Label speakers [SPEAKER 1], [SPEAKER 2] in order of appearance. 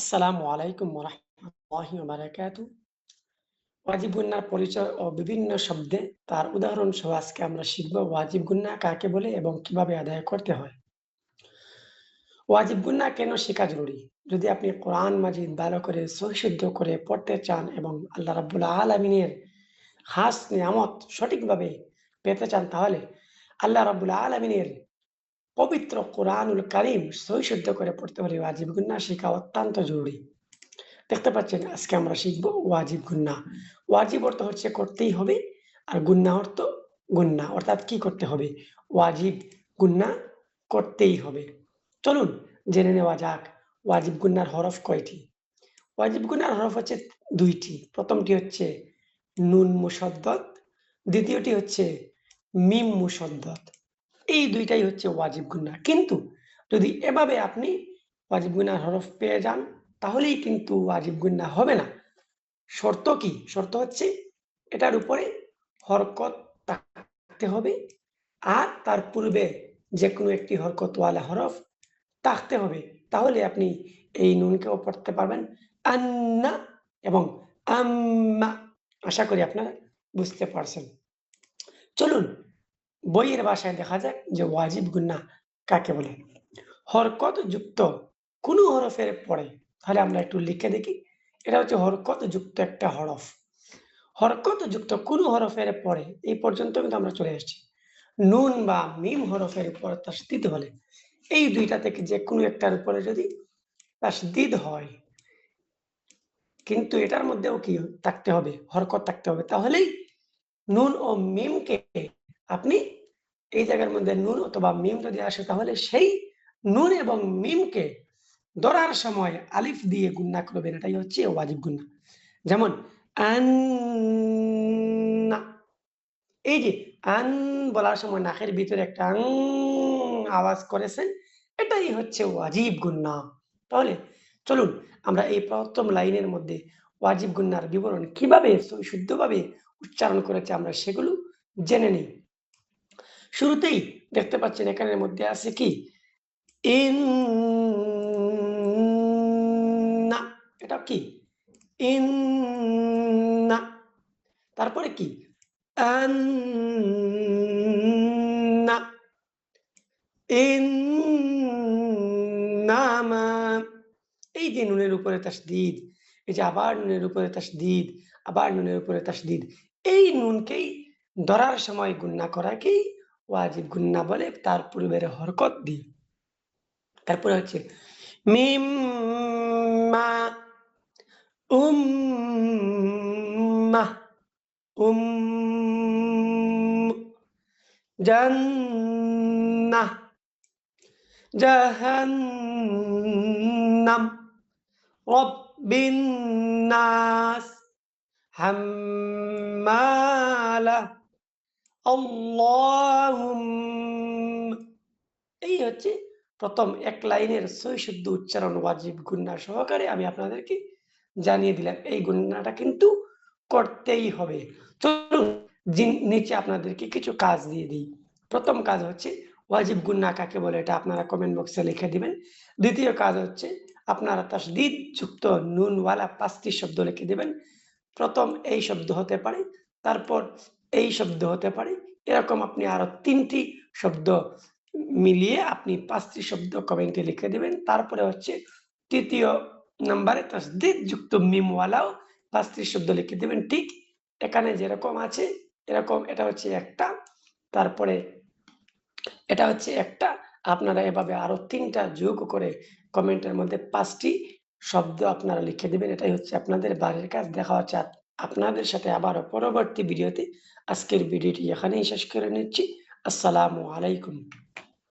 [SPEAKER 1] আসসালামু আলাইকুম ওরহমতুল্লাহি বারাকাতু ওয়াজিব গুন্নার পরিচয় ও বিভিন্ন শব্দে তার উদাহরণ সহ আজকে আমরা শিখব ওয়াজিব গুন্না কাকে বলে এবং কীভাবে আদায় করতে হয়। ওয়াজিব গুন্না কেন শেখা জরুরি? যদি আপনি কোরআন মাজিদ ভালো করে সহিশুদ্ধ করে পড়তে চান এবং আল্লাহ রাবুল্লাহ আলমিনের খাস নিয়ামত সঠিকভাবে পেতে চান তাহলে আল্লাহ রাবুল্লাহ আলমিনের পবিত্র কোরআনুল কারিম সহিশুদ্ধ করে পড়তে পারি ওয়াজিব গুন্না শেখা অত্যন্ত জরুরি। দেখতে পাচ্ছেন, আজকে আমরা শিখব ওয়াজিব গুন্না। ওয়াজিব অর্থ হচ্ছে করতেই হবে আর গুন্না অর্থ গুন্না। অর্থাৎ কি করতে হবে? ওয়াজিব গুন্না করতেই হবে। চলুন জেনে নেওয়া যাক ওয়াজিব গুন্নার হরফ কয়টি? ওয়াজিব গুন্নার হরফ হচ্ছে দুইটি। প্রথমটি হচ্ছে নুন মুসদ্দত দ্বিতীয়টি হচ্ছে মিম মুসদ্দত এই দুইটাই হচ্ছে ওয়াজিব গুন্না কিন্তু যদি এভাবে আপনি ওয়াজিব গুন্নার হরফ পেয়ে যান, তাহলেই কিন্তু ওয়াজিব গুন্না হবে না। শর্ত কি? শর্ত হচ্ছে এটার উপরে হরকত থাকতে হবে আর তার পূর্বে যে কোনো একটি হরকতওয়ালা হরফ থাকতে হবে। তাহলে আপনি এই নুনকেও পড়তে পারবেন। আন্না এবং আম্মা। আশা করি আপনারা বুঝতে পারছেন। চলুন বইয়ের ভাষায় দেখা যায় যে ওয়াজিব গুন্না কাকে বলে? হরকত যুক্ত কোন হরফের পরে, তাহলে আমরা একটু লিখে দেখি। এটা হচ্ছে হরকত যুক্ত একটা হরফ। হরকত যুক্ত কোন হরফের পরে, এই পর্যন্ত কিন্তু আমরা চলে এসেছি নুন বা মিম হরফের উপর তাসদিদ হলে এই দুইটা থেকে যে কোনো একটার উপরে যদি তাসদিদ হয়, কিন্তু এটার মধ্যেও কি থাকতে হবে? হরকত থাকতে হবে। তাহলেই নুন ও মিমকে আপনি এই জায়গার মধ্যে নুন অথবা মিম যদি আসে, তাহলে সেই নুন এবং মিমকে ধরার সময় আলিফ দিয়ে গুন্না করবেন। এটাই হচ্ছে ওয়াজিব গুন্না। যেমন এই যে, আন বলার সময় নাকের ভিতরে একটা আং আওয়াজ করেছেন, এটাই হচ্ছে ওয়াজিব গুন্না। তাহলে চলুন, আমরা এই প্রথম লাইনের মধ্যে ওয়াজিব গুন্নার বিবরণ কীভাবে শুদ্ধভাবে উচ্চারণ করেছে আমরা সেগুলো জেনে নিই। শুরুতেই দেখতে পাচ্ছেন এখানের মধ্যে আছে কি? ইন এটা কি? ইন তারপরে কি? এই যে নুনের উপরে তাসদিদ, এই যে আবার নুনের উপরে তাসদিদ, আবার নুনের উপরে তাসদিদ, এই নুনকেই ধরার সময় গুন্না করাকেই ওয়াজিব গুন্না বলে তার পূর্বের হরকত দিয়ে। তারপরে হচ্ছে মিম মা উম্মা উম জান্নাহ, জাহান্নাম রব্বিন নাস হাম্মালা এই হচ্ছে প্রথম এক লাইনের সৈশুদ্ধ উচ্চারণ ওয়াজিব গুন্না সহকারে আমি আপনাদেরকে জানিয়ে দিলাম। এই গুন্নাটা কিন্তু করতেই হবে। চলুন নিচে আপনাদেরকে কিছু কাজ দিয়ে দিই। প্রথম কাজ হচ্ছে ওয়াজিব গুন্না কাকে বলে এটা আপনারা কমেন্ট বক্সে লিখে দিবেন। দ্বিতীয় কাজ হচ্ছে আপনারা তাসদিদ যুক্ত নুনওয়ালা পাঁচটি শব্দ লিখে দিবেন। প্রথম এই শব্দ হতে পারে, তারপর এই শব্দ হতে পারে। এরকম আপনি আরও তিনটি শব্দ মিলিয়ে আপনি পাঁচটি শব্দ কমেন্টে লিখে দেবেন। তারপরে হচ্ছে তৃতীয় নাম্বারে তসদিদ যুক্ত মিমওয়ালাও পাঁচটি শব্দ লিখে দেবেন। ঠিক এখানে যেরকম আছে, এরকম এটা হচ্ছে একটা। তারপরে এটা হচ্ছে একটা। আপনারা এভাবে আরও তিনটা যোগ করে কমেন্টের মধ্যে পাঁচটি শব্দ আপনারা লিখে দেবেন। এটাই হচ্ছে আপনাদের বাড়ির কাজ। দেখা হচ্ছে আপনাদের সাথে আবারও পরবর্তী ভিডিওতে আজকের ভিডিওটি এখানেই শেষ করে নিচ্ছি। আসসালামু আলাইকুম।